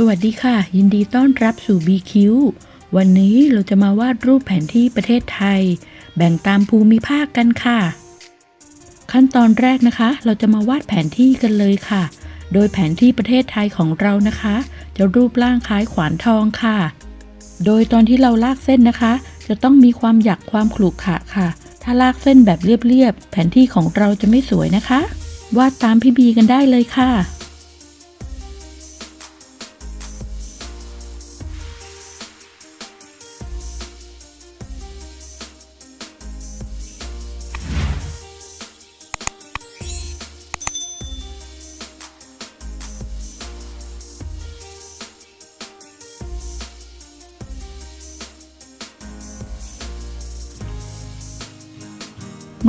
สวัสดีค่ะ ยินดีต้อนรับสู่ BQ วันนี้เราจะมาวาดรูปแผนที่ประเทศไทย แบ่งตามภูมิภาคกันค่ะ ขั้นตอนแรกนะคะ เราจะมาวาดแผนที่กันเลยค่ะ โดยแผนที่ประเทศไทยของเรานะคะ จะรูปร่างคล้ายขวานทองค่ะ โดยตอนที่เราลากเส้นนะคะ จะต้องมีความหยักความขรุขระค่ะ ถ้าลากเส้นแบบเรียบๆแผนที่ของเราจะไม่สวยนะคะ วาดตามพี่บีกันได้เลยค่ะ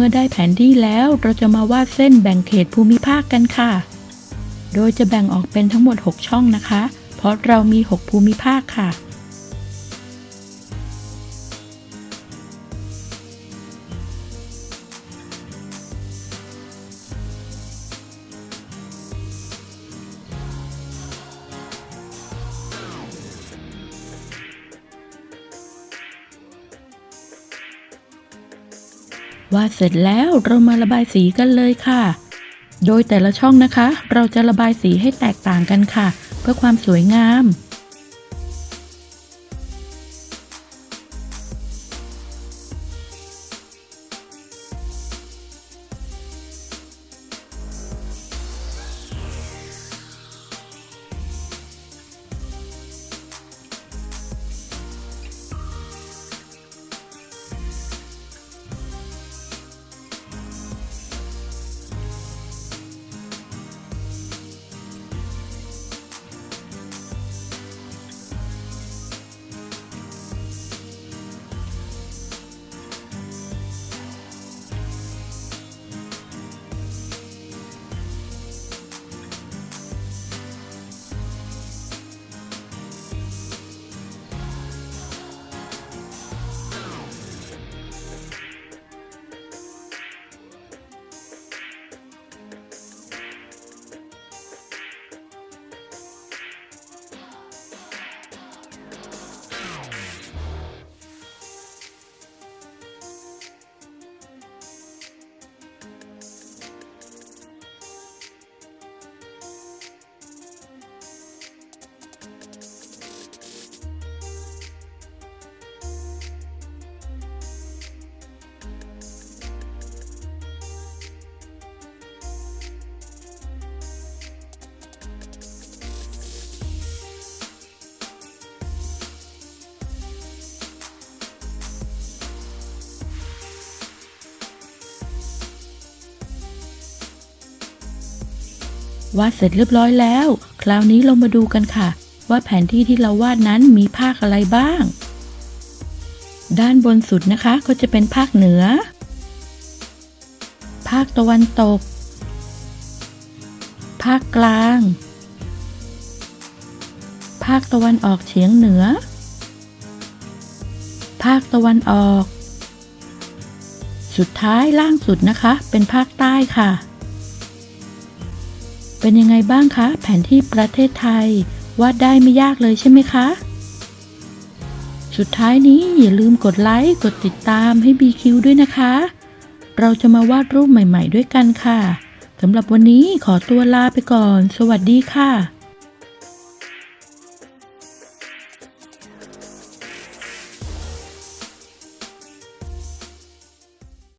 มื่อได้แผนที่แล้วเราจะมาวาดเส้นแบ่งเขตภูมิภาคกันค่ะ โดยจะแบ่งออกเป็นทั้งหมด 6 ช่องนะคะ เพราะเรามี 6 ภูมิภาคค่ะ วาดเสร็จแล้วเรามาระบายสีกันเลยค่ะ โดยแต่ละช่องนะคะ เราจะระบายสีให้แตกต่างกันค่ะ เพื่อความสวยงาม วาดเสร็จเรียบร้อยแล้ว คราวนี้เรามาดูกันค่ะ ว่าแผนที่ที่เราวาดนั้นมีภาคอะไรบ้าง ด้านบนสุดนะคะก็จะเป็นภาคเหนือ ภาคตะวันตก ภาคกลาง ภาคตะวันออกเฉียงเหนือ ภาคตะวันออก สุดท้ายล่างสุดนะคะ เป็นภาคใต้ค่ะ เป็นยังไงบ้างคะ แผนที่ประเทศไทยวาดได้ไม่ยากเลยใช่ไหมคะ สุดท้ายนี้อย่าลืมกดไลค์ กดติดตามให้ BQ ด้วยนะคะ เราจะมาวาดรูปใหม่ ๆ ด้วยกันค่ะสำหรับวันนี้ขอตัวลาไปก่อน สวัสดีค่ะ